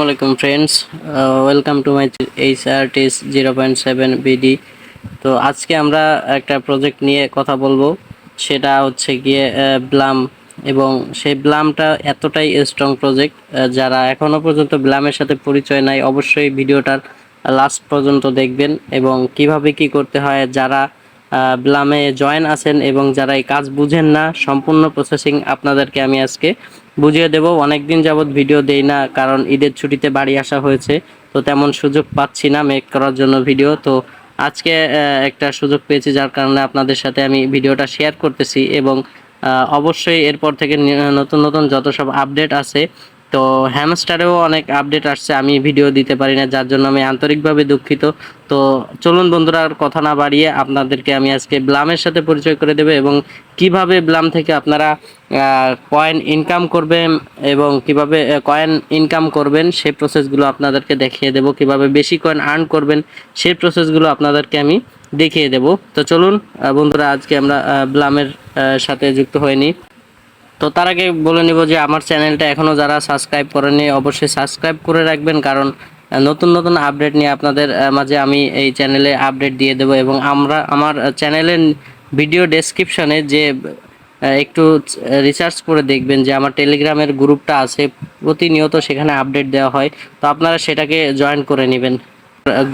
আসসালামাইকুম friends welcome to my H R zero point seven BD তো আজকে আমরা একটা প্রজেক্ট নিয়ে কথা বলব। সেটা হচ্ছে গিয়ে ব্লাম এবং সেই ব্লামটা এতটাই স্ট্রং প্রজেক্ট যারা এখনও পর্যন্ত ব্লামের সাথে পরিচয় নাই, অবশ্যই ভিডিওটার লাস্ট পর্যন্ত দেখবেন এবং কীভাবে কি করতে হয়, যারা ব্লামে জয়েন আছেন এবং যারা এই কাজ বুঝেন না, সম্পূর্ণ প্রসেসিং আপনাদেরকে আমি আজকে বুঝিয়ে দেব, অনেকদিন যাবৎ ভিডিও দেই না, কারণ ঈদের ছুটিতে বাড়ি আসা হয়েছে, তো তেমন সুযোগ পাচ্ছি না মেক করার জন্য ভিডিও তো আজকে একটা সুযোগ পেয়েছি যার কারণে আপনাদের সাথে আমি ভিডিওটা শেয়ার করতেছি এবং অবশ্যই এরপর থেকে নতুন নতুন যত সব আপডেট আছে তো হ্যামস্টারেও অনেক আপডেট আসছে, আমি ভিডিও দিতে পারি না, যার জন্য আমি আন্তরিকভাবে দুঃখিত। তো চলুন বন্ধুরা, আর কথা না বাড়িয়ে আপনাদেরকে আমি আজকে ব্লামের সাথে পরিচয় করে দেবে এবং কীভাবে ব্লাম থেকে আপনারা কয়েন ইনকাম করবেন এবং কীভাবে কয়েন ইনকাম করবেন, সেই প্রসেসগুলো আপনাদেরকে দেখিয়ে দেব। কীভাবে বেশি কয়েন আর্ন করবেন, সেই প্রসেসগুলো আপনাদেরকে আমি দেখিয়ে দেব। তো চলুন বন্ধুরা, আজকে আমরা ব্লামের সাথে যুক্ত হয়নি তো তার আগে বলে নিব যে আমার চ্যানেলটা এখনও যারা সাবস্ক্রাইব করেনি অবশ্যই সাবস্ক্রাইব করে রাখবেন। কারণ নতুন নতুন আপডেট নিয়ে আপনাদের মাঝে আমি এই চ্যানেলে আপডেট দিয়ে দেব এবং আমরা, আমার চ্যানেলের ভিডিও ডেসক্রিপশনে যে একটু রিসার্চ করে দেখবেন যে আমার টেলিগ্রামের গ্রুপটা আছে, প্রতিনিয়ত সেখানে আপডেট দেওয়া হয়। তো আপনারা সেটাকে জয়েন করে নেবেন।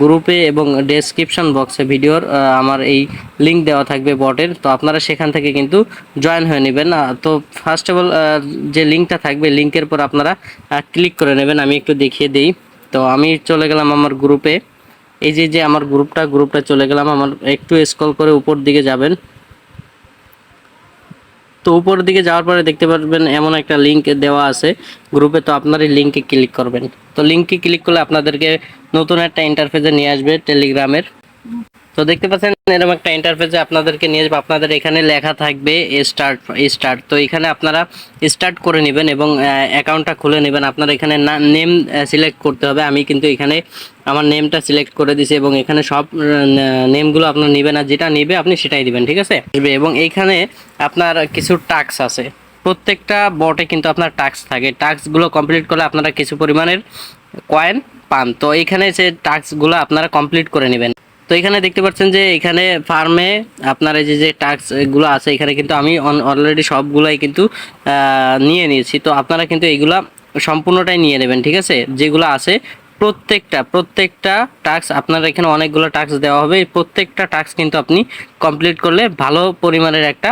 গ্রুপে এবং ডেসক্রিপশন বক্সে ভিডিওর আমার এই লিঙ্ক দেওয়া থাকবে বটের। তো আপনারা সেখান থেকে কিন্তু জয়েন হয়ে নেবেন। তো ফার্স্ট অফ অল যে লিঙ্কটা থাকবে লিঙ্কের পর আপনারা ক্লিক করে নেবেন। আমি একটু দেখিয়ে দিই। তো আমি চলে গেলাম আমার গ্রুপে এই যে যে আমার গ্রুপটা গ্রুপটা চলে গেলাম। আমার একটু স্ক্রল করে উপর দিকে যাবেন। তো উপরের দিকে যাওয়ার পরে দেখতে পারবেন এমন একটা লিঙ্ক দেওয়া আছে। গ্রুপে তো আপনার এই লিঙ্কে ক্লিক করবেন। তো লিঙ্কে ক্লিক করলে আপনাদেরকে নতুন একটা ইন্টারফেসে নিয়ে আসবে টেলিগ্রামের তো দেখতে পাচ্ছেন, এরকম একটা ইন্টারফেসে আপনাদেরকে নিয়ে আসবে। আপনাদের এখানে লেখা থাকবে স্টার্ট স্টার্ট তো এখানে আপনারা স্টার্ট করে নেবেন এবং অ্যাকাউন্টটা খুলে নেবেন। আপনার এখানে নেম সিলেক্ট করতে হবে। আমি কিন্তু এখানে আমার নেমটা সিলেক্ট করে দিছি এবং এখানে সব নেমগুলো আপনার নেবেন আর যেটা নেবে আপনি সেটাই দিবেন, ঠিক আছে? এবং এইখানে আপনার কিছু টাস্ক আছে। প্রত্যেকটা বটে কিন্তু আপনার টাস্ক থাকে। টাস্কগুলো কমপ্লিট করলে আপনারা কিছু পরিমাণের কয়েন পান। তো এখানে যে টাস্কগুলো আপনারা কমপ্লিট করে নেবেন। তো এখানে দেখতে পাচ্ছেন যে এখানে ফার্মে আপনার এই যে যে আছে, এখানে কিন্তু আমি অলরেডি সবগুলাই কিন্তু নিয়ে নিয়েছি। তো আপনারা কিন্তু এইগুলা সম্পূর্ণটাই নিয়ে নেবেন, ঠিক আছে? যেগুলো আছে প্রত্যেকটা প্রত্যেকটা টাস্ক আপনার এখানে অনেকগুলো টাস্ক দেওয়া হবে। এই প্রত্যেকটা টাস্ক কিন্তু আপনি কমপ্লিট করলে ভালো পরিমাণের একটা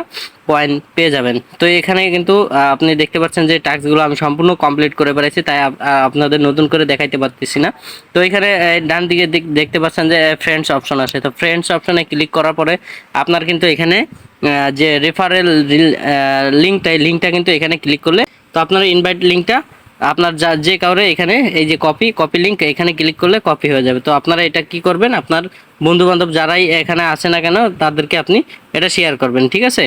পয়েন্ট পেয়ে যাবেন। তো এখানে কিন্তু আপনি দেখতে পাচ্ছেন যে টাস্কগুলো আমি সম্পূর্ণ কমপ্লিট করে পেরেছি তাই আপনাদের নতুন করে দেখাইতে পারতেছি না। তো এখানে ডান দিকে দেখতে পাচ্ছেন যে ফ্রেন্ডস অপশন আছে তো ফ্রেন্ডস অপশনে ক্লিক করার পরে আপনার কিন্তু এখানে যে রেফারেল লিঙ্কটা এই লিঙ্কটা কিন্তু এখানে ক্লিক করলে, তো আপনার ইনভাইট লিঙ্কটা আপনার যা, যে কাউরে এখানে, এই যে কপি কপি লিঙ্ক এখানে ক্লিক করলে কপি হয়ে যাবে। তো আপনারা এটা কি করবেন? আপনার বন্ধু বান্ধব যারাই এখানে আসে না কেন, তাদেরকে আপনি এটা শেয়ার করবেন, ঠিক আছে?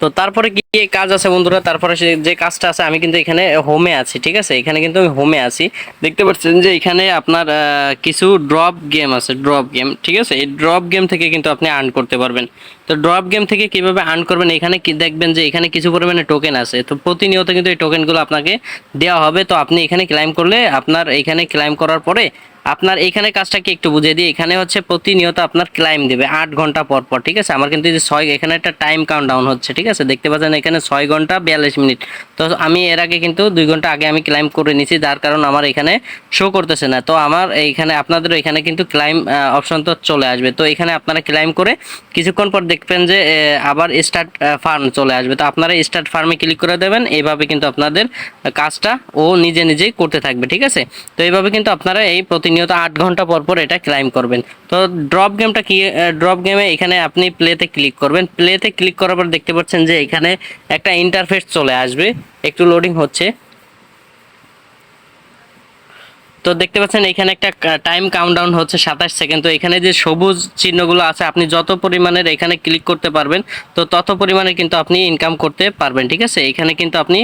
তো তারপরে কি কাজ আছে বন্ধুরা? তারপরে যে কাজটা আছে, আমি কিন্তু এখানে হোমে আছি, ঠিক আছে? এখানে কিন্তু আমি হোমে আছি। দেখতে পাচ্ছেন যে এখানে আপনার কিছু ড্রপ গেম আছে ড্রপ গেম ঠিক আছে? এই ড্রপ গেম থেকে কিন্তু আপনি আর্ন করতে পারবেন। তো ড্রপ গেম থেকে কীভাবে আর্ন করবেন? এখানে কি, দেখবেন যে এখানে কিছু পরিমাণে টোকেন আছে। তো প্রতিনিয়ত কিন্তু এই টোকেনগুলো আপনাকে দেওয়া হবে। তো আপনি এখানে ক্লাইম করলে, আপনার এখানে ক্লাইম করার পরে আপনার এখানে কাজটা কি একটু বুঝিয়ে দিই? এখানে হচ্ছে প্রতিনিয়ত আপনার ক্লাইম দেবে আট ঘণ্টা পর পর, ঠিক আছে? আমার কিন্তু যে ছয়, এখানে একটা টাইম কাউন্ট ডাউন হচ্ছে, ঠিক আছে? দেখতে পাচ্ছেন এখানে ছয় ঘণ্টা বিয়াল্লিশ মিনিট। তো আমি এর আগে কিন্তু দুই ঘণ্টা আগে আমি ক্লাইম করে নিয়েছি যার কারণ আমার এখানে শো করতেছে না। তো আমার এইখানে, আপনাদের এখানে কিন্তু ক্লাইম অপশন তো চলে আসবে। তো এখানে আপনারা ক্লাইম করে কিছুক্ষণ পর দেখবেন যে আবার স্টার্ট ফার্ম চলে আসবে। তো আপনারা স্টার্ট ফার্মে ক্লিক করে দেবেন, এইভাবে কিন্তু আপনাদের কাজটা ও নিজে নিজেই করতে থাকবে, ঠিক আছে? তো এইভাবে কিন্তু আপনারা এই প্রতিনিয়ত আট ঘণ্টা পর পর এটা ক্লাইম করবেন। তো ড্রপ গেমটা কি ড্রপ গেমে এখানে আপনি প্লেতে ক্লিক করবেন। প্লেতে ক্লিক করার পর দেখতে পাচ্ছেন যে এখানে একটা ইন্টারফেস চলে আসবে। একটু লোডিং হচ্ছে। তো দেখতে পাচ্ছেন এখানে একটা টাইম কাউন্টডাউন হচ্ছে সাতাশ সেকেন্ড তো এখানে যে সবুজ চিহ্নগুলো আছে, আপনি যত পরিমাণের এখানে ক্লিক করতে পারবেন, তো তত পরিমাণে কিন্তু আপনি ইনকাম করতে পারবেন, ঠিক আছে? এখানে কিন্তু আপনি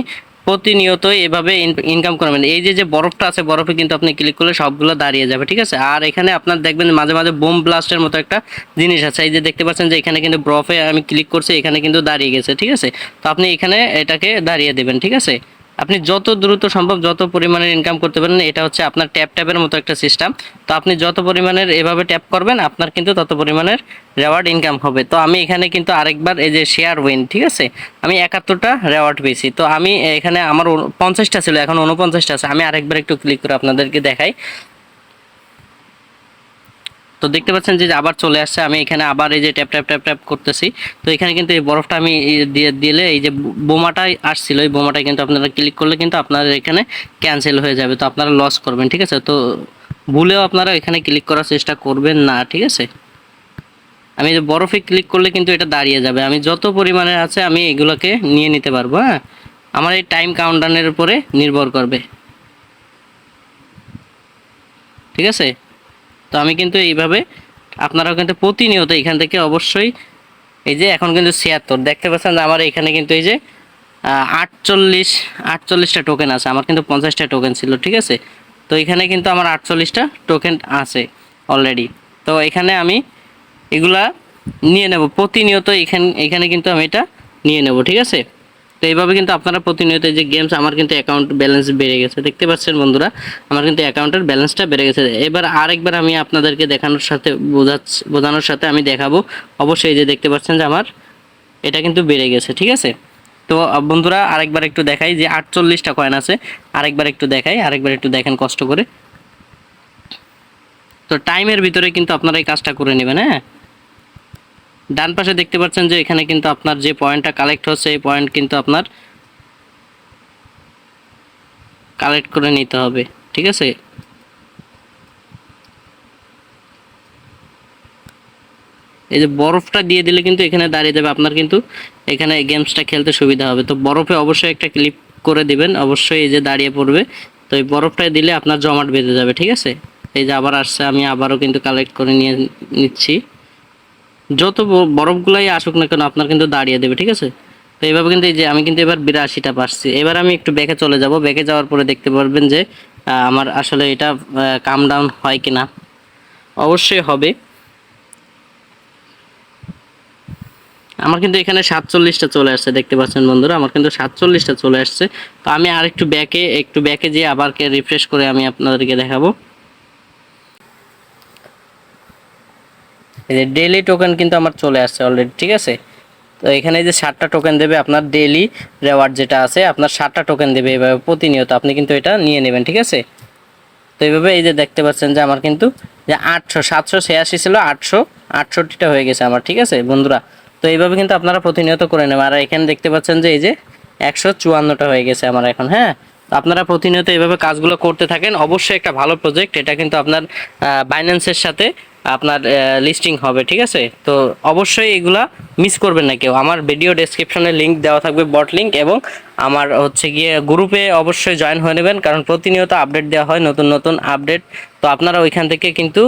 প্রতিনিয়ত এভাবে ইনকাম করবেন এই যে যে বরফটা আছে, বরফে কিন্তু আপনি ক্লিক করলে সবগুলো দাঁড়িয়ে যাবে, ঠিক আছে? আর এখানে আপনার দেখবেন মাঝে মাঝে বোম ব্লাস্টের মতো একটা জিনিস আছে। এই যে দেখতে পাচ্ছেন যে এখানে কিন্তু বরফে আমি ক্লিক করছি, এখানে কিন্তু দাঁড়িয়ে গেছে, ঠিক আছে? তো আপনি এখানে এটাকে দাঁড়িয়ে দেবেন, ঠিক আছে? আপনি যত দ্রুত সম্ভব যত পরিমাণের ইনকাম করতে পারেন, এটা হচ্ছে আপনার ট্যাপ ট্যাপের মতো একটা সিস্টেম তো আপনি যত পরিমাণের এভাবে ট্যাপ করবেন, আপনার কিন্তু তত পরিমাণের রেওয়ার্ড ইনকাম হবে। তো আমি এখানে কিন্তু আরেকবার এই যে শেয়ার উইন ঠিক আছে? আমি একাত্তরটা রেওয়ার্ড পেয়েছি। তো আমি এখানে আমার পঞ্চাশটা ছিল, এখন উনপঞ্চাশটা আছে। আমি আরেকবার একটু ক্লিক করে আপনাদেরকে দেখাই। তো দেখতে পাচ্ছেন যে আবার চলে আসছে। আমি এখানে আবার এই যে ট্যাপ ট্যাপ ট্যাপ ট্যাপ করতেছি। তো এখানে কিন্তু এই বরফটা আমি দিয়ে দিলে এই যে বোমাটা আসছিল, এই বোমাটা কিন্তু আপনারা ক্লিক করলে কিন্তু আপনাদের এখানে ক্যান্সেল হয়ে যাবে। তো আপনারা লস করবেন, ঠিক আছে? তো ভুলেও আপনারা এখানে ক্লিক করার চেষ্টা করবেন না, ঠিক আছে? আমি যে বরফে ক্লিক করলে কিন্তু এটা দাঁড়িয়ে যাবে। আমি যত পরিমাণে আছে আমি এগুলোকে নিয়ে নিতে পারব হ্যাঁ? আমার এই টাইম কাউন্টানের উপরে নির্ভর করবে। ঠিক আছে? তো আমি কিন্তু এইভাবে আপনারাও কিন্তু প্রতিনিয়ত এখান থেকে অবশ্যই এই যে এখন কিন্তু ছিয়াত্তর। দেখতে পাচ্ছেন আমার এখানে কিন্তু এই যে আটচল্লিশ, আটচল্লিশটা টোকেন আছে। আমার কিন্তু পঞ্চাশটা টোকেন ছিল, ঠিক আছে? তো এখানে কিন্তু আমার আটচল্লিশটা টোকেন আছে অলরেডি তো এখানে আমি এগুলা নিয়ে নেব। প্রতিনিয়ত এখানে এখানে কিন্তু আমি এটা নিয়ে নেব, ঠিক আছে? তো এইভাবে কিন্তু আপনারা প্রতিনিয়ত যে গেমস আমার কিন্তু অ্যাকাউন্ট ব্যালেন্স বেড়ে গেছে। দেখতে পাচ্ছেন বন্ধুরা, আমার কিন্তু অ্যাকাউন্টের ব্যালেন্সটা বেড়ে গেছে। এবার আরেকবার আমি আপনাদেরকে দেখানোর সাথে বোঝাচ্ছি, বোঝানোর সাথে আমি দেখাবো। অবশ্যই যে দেখতে পাচ্ছেন যে আমার এটা কিন্তু বেড়ে গেছে, ঠিক আছে? তো বন্ধুরা, আরেকবার একটু দেখাই যে আটচল্লিশটা কয়েন আছে। আরেকবার একটু দেখাই, আরেকবার একটু দেখেন কষ্ট করে। তো টাইমের ভিতরে কিন্তু আপনারা এই কাজটা করে নেবেন হ্যাঁ? ডান পাশে দেখতে পাচ্ছেন যে এখানে কিন্তু আপনার যে পয়েন্টটা কালেক্ট হচ্ছে, এই পয়েন্ট কিন্তু আপনার কালেক্ট করে নিতে হবে, ঠিক আছে? এই যে বরফটা দিয়ে দিলে কিন্তু এখানে দাঁড়িয়ে যাবে, আপনার কিন্তু এখানে গেমসটা খেলতে সুবিধা হবে। তো বরফে অবশ্যই একটা ক্লিপ করে দিবেন, অবশ্যই এই যে দাঁড়িয়ে পড়বে। তো এই বরফটা দিলে আপনার জমাট বেঁধে যাবে, ঠিক আছে? এই যে আবার আসছে, আমি আবারও কিন্তু কালেক্ট করে নিয়ে নিচ্ছি। যত বরফগুলাই আসুক না কেন, আপনার কিন্তু দাঁড়িয়ে দেবে, ঠিক আছে? তো এইভাবে কিন্তু এই যে আমি কিন্তু এবার বিরাশিটা পারছি। এবার আমি একটু ব্যাকে চলে যাব। ব্যাকে যাওয়ার পরে দেখতে পারবেন যে আমার আসলে এটা কাম ডাউন হয় কিনা। অবশ্যই হবে। আমার কিন্তু এখানে সাতচল্লিশটা চলে আসছে, দেখতে পাচ্ছেন বন্ধুরা? আমার কিন্তু সাতচল্লিশটা চলে আসছে। তো আমি আর একটু ব্যাকে একটু ব্যাকে যেয়ে আবার রিফ্রেশ করে আমি আপনাদেরকে দেখাবো। এই যে ডেইলি টোকেন কিন্তু আমার চলে আসছে অলরেডি ঠিক আছে? তো এখানে যে ষাটটা টোকেন দেবে আপনার ডেইলি রেওয়ার্ড যেটা আছে, আপনার ষাটটা টোকেন দেবে এভাবে প্রতিনিয়ত, আপনি কিন্তু এটা নিয়ে নেবেন, ঠিক আছে? তো এইভাবে এই যে দেখতে পাচ্ছেন যে আমার কিন্তু যে আটশো, সাতশো ছিয়াশি ছিল, আটশো, আটষট্টিটা হয়ে গেছে আমার, ঠিক আছে, বন্ধুরা? তো এইভাবে কিন্তু আপনারা প্রতিনিয়ত করে নেবেন। আর এখানে দেখতে পাচ্ছেন যে এই যে একশো চুয়ান্নটা হয়ে গেছে আমার এখন হ্যাঁ? আপনারা প্রতিনিয়ত এইভাবে কাজগুলো করতে থাকেন। অবশ্যই একটা ভালো প্রজেক্ট এটা কিন্তু আপনার বাইন্যান্সের সাথে আপনার লিস্টিং হবে, ঠিক আছে? তো অবশ্যই এগুলা মিস করবেন না কেউ। আমার ভিডিও ডেসক্রিপশনে লিংক দেওয়া থাকবে বট লিংক এবং আমার হচ্ছে গিয়ে গ্রুপে অবশ্যই জয়েন হয়ে নেবেন, কারণ প্রতিনিয়ত আপডেট দেওয়া হয়, নতুন নতুন আপডেট তো আপনারা ওইখান থেকে কিন্তু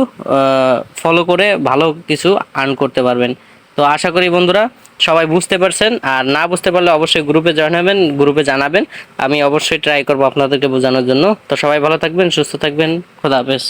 ফলো করে ভালো কিছু আর্ন করতে পারবেন। তো আশা করি বন্ধুরা, সবাই বুঝতে পারছেন, আর না বুঝতে পারলে অবশ্যই গ্রুপে জয়েন হবেন গ্রুপে জানাবেন। আমি অবশ্যই ট্রাই করব আপনাদেরকে বোঝানোর জন্য। তো সবাই ভালো থাকবেন, সুস্থ থাকবেন, খোদা হাফেজ।